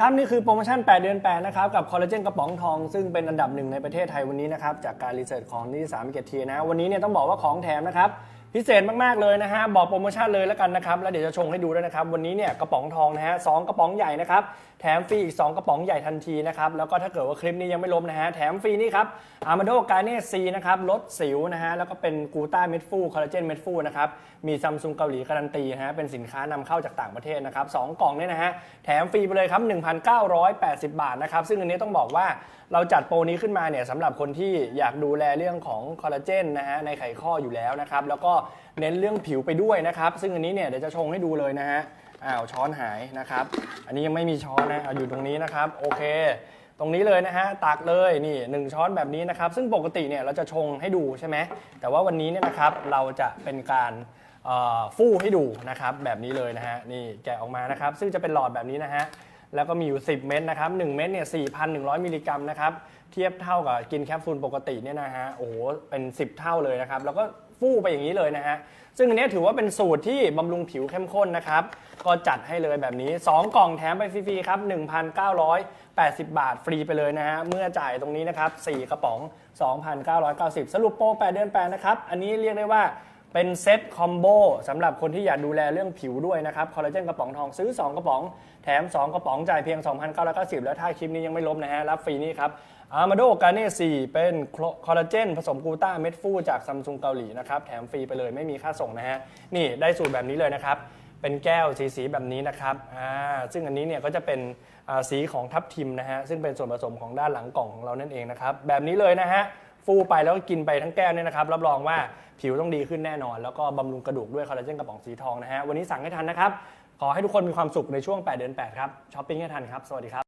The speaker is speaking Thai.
ครับนี่คือโปรโมชั่น 8 เดือน 8 นะครับ กับคอลลาเจนกระป๋องทอง ซึ่งเป็นอันดับหนึ่งในประเทศไทยวันนี้นะครับ จากการรีเสิร์ชของนิติสารมิเกตทีนะ วันนี้เนี่ยต้องบอกว่าของแถมนะครับ พิเศษมากๆเลยนะฮะบอกโปรโมชั่นเลยแล้วกันนะครับแล้วเดี๋ยวจะชงให้ดูด้วยนะครับวันนี้เนี่ยกระป๋องทองนะฮะสองกระป๋องใหญ่นะครับแถมฟรีอีก 2 กระป๋องใหญ่ทันทีนะครับแล้วก็ถ้าเกิดว่าคลิปนี้ยังไม่ล้มนะฮะแถมฟรีนี่ครับอาร์มาโดกาเน่ซีนะครับลดสิวนะฮะแล้วก็เป็นกูต้าเม็ดฟูคอลลาเจนเม็ดฟูนะครับมีซัมซุงเกาหลีการันตีนะฮะเป็นสินค้านำเข้าจากต่างประเทศนะครับสองกล่องเนี่ยนะฮะแถมฟรีไปเลยครับ1,980 บาทนะครับซึ่งอันนี้ต้องบอกว่าเราจัดโปรนี้ขึ้นมาเนี่ยสำหรับคนที่อยากดูแลเรื่องของคอลลาเจนนะฮะในไขข้ออยู่แล้วนะครับแล้วก็เน้นเรื่องผิวไปด้วยนะครับ ซึ่งอันนี้เนี่ยเดี๋ยวจะชงให้ดูเลยนะฮะอ้าวช้อนหายนะครับ อันนี้ยังไม่มีช้อนนะเอาอยู่ตรงนี้นะครับ โอเค ตรงนี้เลยนะฮะตักเลยนี่หนึ่งช้อนแบบนี้นะครับ ซึ่งปกติเนี่ยเราจะชงให้ดูใช่ไหมแต่ว่าวันนี้เนี่ยนะครับเราจะเป็นการฟู่ให้ดูนะครับแบบนี้เลยนะฮะนี่แกะออกมานะครับ ซึ่งจะเป็นหลอดแบบนี้นะฮะแล้วก็มีอยู่ 10 เม็ดนะครับ 1 เม็ดเนี่ย 4,100 มิลลิกรัมนะครับ เทียบเท่ากับกินแคปซูลปกติเนี่ยนะฮะ โอ้โห เป็น 10 เท่าเลยนะครับ แล้วก็ ฟู่ไปอย่างนี้เลยนะฮะ ซึ่งอันนี้ถือว่าเป็นสูตรที่บำรุงผิวเข้มข้นนะครับ ก็จัดให้เลยแบบนี้ 2 กล่องแถมไปฟรีๆครับ 1,980 บาทฟรีไปเลยนะฮะ เมื่อจ่ายตรงนี้นะครับ 4 กระป๋อง 2,990 สรุปโปร 8 เดือน8นะครับ อันนี้เรียกได้ว่า เป็นเซตคอมโบสำหรับคนที่อยากดูแลเรื่องผิวด้วยนะครับคอลลาเจนกระป๋องทองซื้อ 2 กระป๋อง แถม 2 กระป๋องจ่ายเพียง 2,990 แล้วถ้าคลิปนี้ยังไม่ลบนะฮะ รับฟรีนี่ครับอาร์มาโดกาเน่4เป็นคอลลาเจนผสมกูต้าเม็ดฟูจากซัมซุงเกาหลีนะครับ แถมฟรีไปเลยไม่มีค่าส่งนะฮะ นี่ได้สูตรแบบนี้เลยนะครับ เป็นแก้วสีสีๆแบบนี้นะครับอ่าซึ่งอันนี้เนี่ยก็จะเป็นอ่าสีของทับทิมนะฮะซึ่งเป็นส่วนผสมของด้านหลังกล่องของเรานั่นเองนะครับแบบนี้เลยนะฮะ ฟูไปแล้วก็กินไปทั้งแก้วเนี่ยนะครับรับรองว่าผิวต้องดีขึ้นแน่นอน แล้วก็บำรุงกระดูกด้วยคอลลาเจนกระป๋องสีทองนะฮะวันนี้สั่งให้ทันนะครับขอให้ทุกคนมีความสุขในช่วง 8 เดือน 8 ครับช้อปปิ้งให้ทันครับ สวัสดีครับ